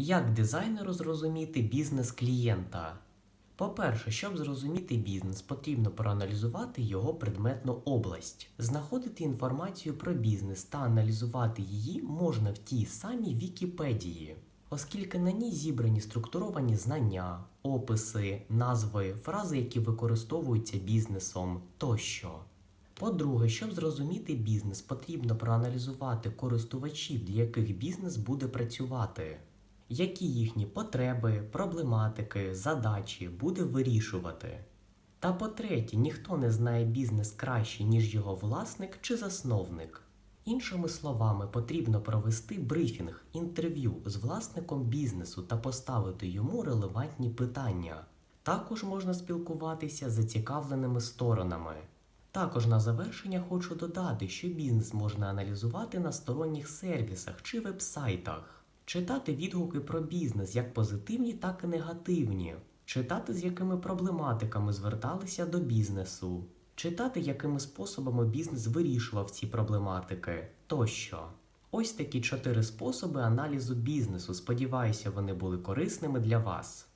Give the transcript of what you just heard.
Як дизайнеру зрозуміти бізнес клієнта? По-перше, щоб зрозуміти бізнес, потрібно проаналізувати його предметну область. Знаходити інформацію про бізнес та аналізувати її можна в тій самій Вікіпедії, оскільки на ній зібрані структуровані знання, описи, назви, фрази, які використовуються бізнесом тощо. По-друге, щоб зрозуміти бізнес, потрібно проаналізувати користувачів, для яких бізнес буде працювати, які їхні потреби, проблематики, задачі буде вирішувати. Та по-третє, ніхто не знає бізнес краще, ніж його власник чи засновник. Іншими словами, потрібно провести брифінг, інтерв'ю з власником бізнесу та поставити йому релевантні питання. Також можна спілкуватися з зацікавленими сторонами. Також на завершення хочу додати, що бізнес можна аналізувати на сторонніх сервісах чи вебсайтах, читати відгуки про бізнес як позитивні, так і негативні, читати з якими проблематиками зверталися до бізнесу, читати, якими способами бізнес вирішував ці проблематики тощо. Ось такі чотири способи аналізу бізнесу. Сподіваюся, вони були корисними для вас.